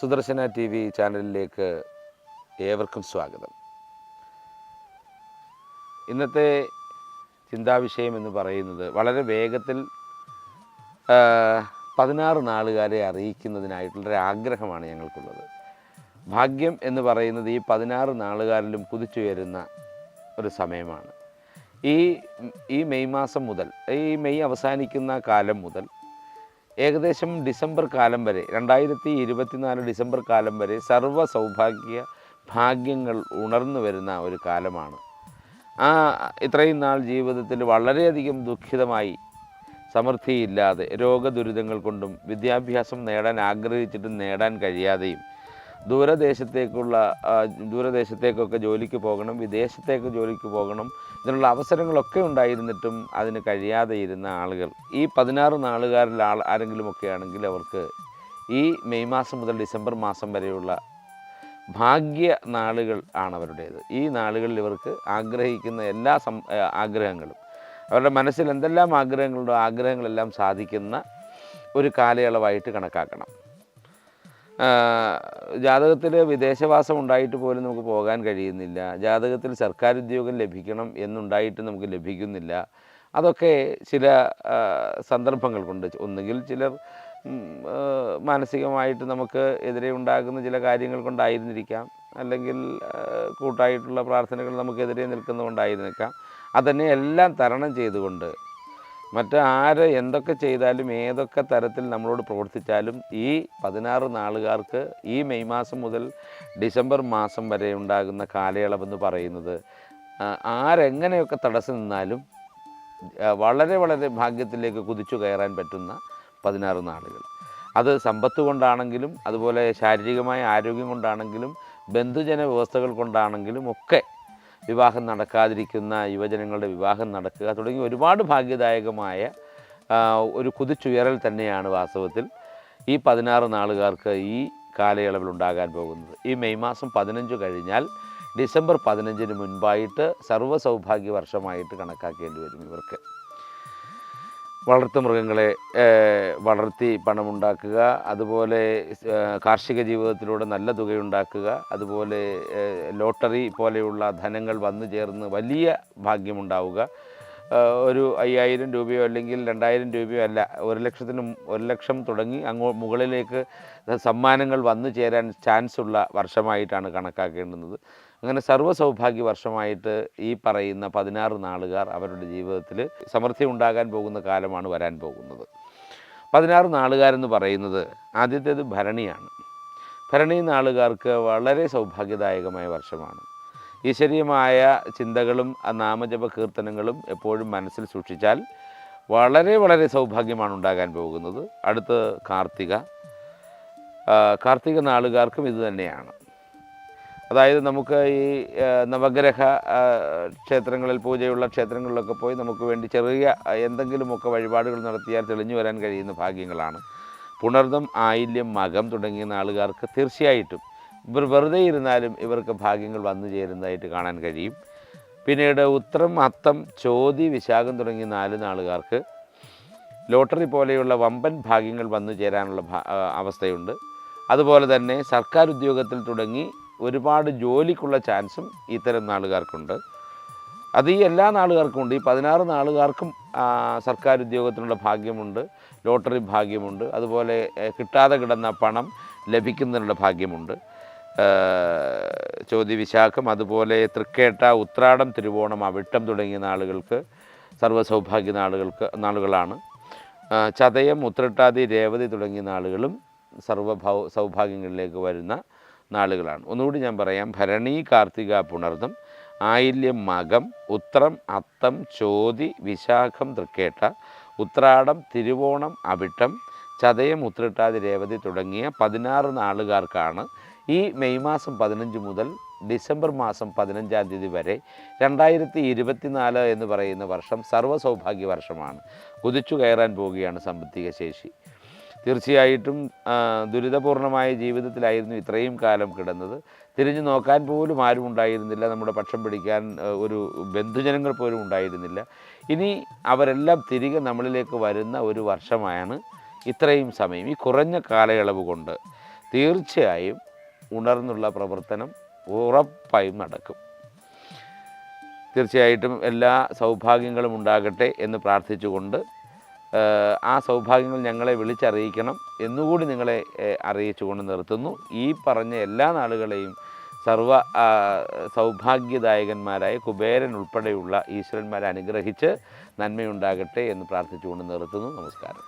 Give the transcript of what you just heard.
Sudarshana T V ചാനലിലേക്ക് ഏവർക്കും സ്വാഗതം. ഇന്നത്തെ ചിന്താവിഷയം എന്ന് പറയുന്നത് വളരെ വേഗത്തിൽ പതിനാറ് നാളുകാരെ അറിയിക്കുന്നതിനായിട്ടുള്ളൊരു ആഗ്രഹമാണ് ഞങ്ങൾക്കുള്ളത്. ഭാഗ്യം എന്ന് പറയുന്നത് ഈ പതിനാറ് നാളുകാരിലും കുതിച്ചുയരുന്ന ഒരു സമയമാണ്. ഈ ഈ മെയ് മാസം മുതൽ ഈ മെയ് അവസാനിക്കുന്ന കാലം മുതൽ ഏകദേശം ഡിസംബർ കാലം വരെ രണ്ടായിരത്തി ഇരുപത്തിനാല് ഡിസംബർ കാലം വരെ സർവ സൗഭാഗ്യ ഭാഗ്യങ്ങൾ ഉണർന്നു വരുന്ന ഒരു കാലമാണ്. ആ ഇത്രയും നാൾ ജീവിതത്തിൽ വളരെയധികം ദുഃഖിതമായി സമൃദ്ധിയില്ലാതെ രോഗദുരിതങ്ങൾ കൊണ്ടും വിദ്യാഭ്യാസം നേടാൻ ആഗ്രഹിച്ചിട്ടും നേടാൻ കഴിയാതെയും ദൂരദേശത്തേക്കുള്ള ദൂരദേശത്തേക്കൊക്കെ ജോലിക്ക് പോകണം വിദേശത്തേക്ക് ജോലിക്ക് പോകണം ഇതിനുള്ള അവസരങ്ങളൊക്കെ ഉണ്ടായിരുന്നിട്ടും അതിന് കഴിയാതെ ഇരുന്ന ആളുകൾ. ഈ പതിനാറ് നാളുകാരിൽ ആൾ ആരെങ്കിലുമൊക്കെ ആണെങ്കിൽ അവർക്ക് ഈ മെയ് മാസം മുതൽ ഡിസംബർ മാസം വരെയുള്ള ഭാഗ്യ നാളുകൾ ആണ് അവരുടേത് ഈ നാളുകളിൽ ഇവർക്ക് ആഗ്രഹിക്കുന്ന എല്ലാ സം ആഗ്രഹങ്ങളും അവരുടെ മനസ്സിൽ എന്തെല്ലാം ആഗ്രഹങ്ങളുണ്ടോ ആഗ്രഹങ്ങളെല്ലാം സാധിക്കുന്ന ഒരു കാലയളവായിട്ട് കണക്കാക്കണം. ജാതകത്തിൽ വിദേശവാസം ഉണ്ടായിട്ട് പോലും നമുക്ക് പോകാൻ കഴിയുന്നില്ല. ജാതകത്തിൽ സർക്കാർ ഉദ്യോഗം ലഭിക്കണം എന്നുണ്ടായിട്ട് നമുക്ക് ലഭിക്കുന്നില്ല. അതൊക്കെ ചില സന്ദർഭങ്ങൾ കൊണ്ട് ഒന്നുകിൽ ചിലർ മാനസികമായിട്ട് നമുക്ക് എതിരെ ഉണ്ടാകുന്ന ചില കാര്യങ്ങൾ കൊണ്ടായിരുന്നിരിക്കാം. അല്ലെങ്കിൽ കൂട്ടായിട്ടുള്ള പ്രാർത്ഥനകൾ നമുക്കെതിരെ നിൽക്കുന്നതുകൊണ്ടായിരുന്നിരിക്കാം. അതന്നെ എല്ലാം തരണം ചെയ്തുകൊണ്ട് മറ്റാര് എന്തൊക്കെ ചെയ്താലും ഏതൊക്കെ തരത്തിൽ നമ്മളോട് പ്രവർത്തിച്ചാലും ഈ പതിനാറ് നാളുകാർക്ക് ഈ മെയ് മാസം മുതൽ ഡിസംബർ മാസം വരെ ഉണ്ടാകുന്ന കാലയളവെന്ന് പറയുന്നത് ആരെങ്ങനെയൊക്കെ തടസ്സം നിന്നാലും വളരെ വളരെ ഭാഗ്യത്തിലേക്ക് കുതിച്ചു കയറാൻ പറ്റുന്ന പതിനാറ് നാളുകൾ. അത് സമ്പത്ത് കൊണ്ടാണെങ്കിലും അതുപോലെ ശാരീരികമായ ആരോഗ്യം കൊണ്ടാണെങ്കിലും ബന്ധുജന വ്യവസ്ഥകൾ കൊണ്ടാണെങ്കിലും ഒക്കെ വിവാഹം നടക്കാതിരിക്കുന്ന യുവജനങ്ങളുടെ വിവാഹം നടക്കുക തുടങ്ങി ഒരുപാട് ഭാഗ്യദായകമായ ഒരു കുതിച്ചുയരൽ തന്നെയാണ് വാസ്തവത്തിൽ ഈ പതിനാറ് നാളുകാർക്ക് ഈ കാലയളവിൽ ഉണ്ടാകാൻ പോകുന്നത്. ഈ മെയ് മാസം പതിനഞ്ച് കഴിഞ്ഞാൽ ഡിസംബർ പതിനഞ്ചിന് മുൻപായിട്ട് സർവ സൗഭാഗ്യ വർഷമായിട്ട് കണക്കാക്കേണ്ടി വരും ഇവർക്ക്. വളർത്തു മൃഗങ്ങളെ വളർത്തി പണമുണ്ടാക്കുക അതുപോലെ കാർഷിക ജീവിതത്തിലൂടെ നല്ല തുകയുണ്ടാക്കുക അതുപോലെ ലോട്ടറി പോലെയുള്ള ധനങ്ങൾ വന്നു ചേർന്ന് വലിയ ഭാഗ്യമുണ്ടാവുക. ഒരു അയ്യായിരം രൂപയോ അല്ലെങ്കിൽ രണ്ടായിരം രൂപയോ അല്ല ഒരു ലക്ഷത്തിന് ഒരു ലക്ഷം തുടങ്ങി അങ്ങോ മുകളിലേക്ക് സമ്മാനങ്ങൾ വന്നു ചേരാൻ ചാൻസ് ഉള്ള വർഷമായിട്ടാണ് കണക്കാക്കേണ്ടുന്നത്. അങ്ങനെ സർവസൗഭാഗ്യ വർഷമായിട്ട് ഈ പറയുന്ന പതിനാറ് നാളുകാർ അവരുടെ ജീവിതത്തിൽ സമൃദ്ധി ഉണ്ടാകാൻ പോകുന്ന കാലമാണ് വരാൻ പോകുന്നത്. പതിനാറ് നാളുകാരെന്ന് പറയുന്നത് ആദ്യത്തേത് ഭരണിയാണ്. ഭരണി നാളുകാർക്ക് വളരെ സൗഭാഗ്യദായകമായ വർഷമാണ്. ഈശ്വരീയമായ ചിന്തകളും നാമജപ കീർത്തനങ്ങളും എപ്പോഴും മനസ്സിൽ സൂക്ഷിച്ചാൽ വളരെ വളരെ സൗഭാഗ്യമാണ് ഉണ്ടാകാൻ പോകുന്നത്. അടുത്ത് കാർത്തിക. കാർത്തിക നാളുകാർക്കും ഇത് തന്നെയാണ്. അതായത് നമുക്ക് ഈ നവഗ്രഹ ക്ഷേത്രങ്ങളിൽ പൂജയുള്ള ക്ഷേത്രങ്ങളിലൊക്കെ പോയി നമുക്ക് വേണ്ടി ചെറിയ എന്തെങ്കിലുമൊക്കെ വഴിപാടുകൾ നടത്തിയാൽ തെളിഞ്ഞു വരാൻ കഴിയുന്ന ഭാഗ്യങ്ങളാണ്. പുണർദം ആയില്യം മകം തുടങ്ങിയ നാളുകാർക്ക് തീർച്ചയായിട്ടും ഇവർ വെറുതെ ഇരുന്നാലും ഇവർക്ക് ഭാഗ്യങ്ങൾ വന്നു ചേരുന്നതായിട്ട് കാണാൻ കഴിയും. പിന്നീട് ഉത്രം അത്തം ചോതി വിശാഖം തുടങ്ങിയ നാല് നാളുകാർക്ക് ലോട്ടറി പോലെയുള്ള വമ്പൻ ഭാഗ്യങ്ങൾ വന്നു ചേരാനുള്ള അവസ്ഥയുണ്ട്. അതുപോലെ തന്നെ സർക്കാർ ഉദ്യോഗത്തിൽ തുടങ്ങി ഒരുപാട് ജോലിക്കുള്ള ചാൻസും ഇത്തരം നാളുകാർക്കുണ്ട്. അത് ഈ എല്ലാ നാളുകാർക്കും ഉണ്ട്. ഈ പതിനാറ് നാളുകാർക്കും സർക്കാർ ഉദ്യോഗത്തിനുള്ള ഭാഗ്യമുണ്ട് ലോട്ടറി ഭാഗ്യമുണ്ട്. അതുപോലെ കിട്ടാതെ കിടന്ന പണം ലഭിക്കുന്നതിനുള്ള ഭാഗ്യമുണ്ട്. ചോദ്യ വിശാഖം അതുപോലെ തൃക്കേട്ട ഉത്രാടം തിരുവോണം അവിട്ടം തുടങ്ങിയ നാളുകൾക്ക് സർവസൗഭാഗ്യ നാളുകൾക്ക് നാളുകളാണ്. ചതയം ഉത്രട്ടാതി രേവതി തുടങ്ങിയ നാളുകളും സർവ സൗഭാഗ്യങ്ങളിലേക്ക് വരുന്ന നാളുകളാണ്. ഒന്നുകൂടി ഞാൻ പറയാം. ഭരണി കാർത്തിക പുണർദം ആയില്യം മകം ഉത്രം അത്തം ചോതി വിശാഖം തൃക്കേട്ട ഉത്രാടം തിരുവോണം അവിട്ടം ചതയം ഉത്രട്ടാതി രേവതി തുടങ്ങിയ പതിനാറ് നാളുകാർക്കാണ് ഈ മെയ് മാസം പതിനഞ്ച് മുതൽ ഡിസംബർ മാസം പതിനഞ്ചാം തീയതി വരെ രണ്ടായിരത്തി ഇരുപത്തിനാല് എന്ന് പറയുന്ന വർഷം സർവസൗഭാഗ്യ വർഷമാണ്. കുതിച്ചു കയറാൻ പോവുകയാണ് സാമ്പത്തിക ശേഷി. തീർച്ചയായിട്ടും ദുരിതപൂർണമായ ജീവിതത്തിലായിരുന്നു ഇത്രയും കാലം കിടന്നത്. തിരിഞ്ഞു നോക്കാൻ പോലും ആരും ഉണ്ടായിരുന്നില്ല. നമ്മുടെ പക്ഷം പിടിക്കാൻ ഒരു ബന്ധുജനങ്ങൾ പോലും ഉണ്ടായിരുന്നില്ല. ഇനി അവരെല്ലാം തിരികെ നമ്മളിലേക്ക് വരുന്ന ഒരു വർഷമാണ് ഇത്രയും സമയം. ഈ കുറഞ്ഞ കാലയളവ് കൊണ്ട് തീർച്ചയായും ഉണർന്നുള്ള പ്രവർത്തനം ഉറപ്പായും നടക്കും. തീർച്ചയായിട്ടും എല്ലാ സൗഭാഗ്യങ്ങളും ഉണ്ടാകട്ടെ എന്ന് പ്രാർത്ഥിച്ചുകൊണ്ട് ആ സൗഭാഗ്യങ്ങൾ ഞങ്ങളെ വിളിച്ചറിയിക്കണം എന്നുകൂടി നിങ്ങളെ അറിയിച്ചു അറിയിച്ചുകൊണ്ട് നിർത്തുന്നു. ഈ പറഞ്ഞ എല്ലാ നാളുകളെയും സർവ സൗഭാഗ്യദായകന്മാരായ കുബേരൻ ഉൾപ്പെടെയുള്ള ഈശ്വരന്മാരെ അനുഗ്രഹിച്ച് നന്മയുണ്ടാകട്ടെ എന്ന് പ്രാർത്ഥിച്ചുകൊണ്ട് നിർത്തുന്നു. നമസ്കാരം.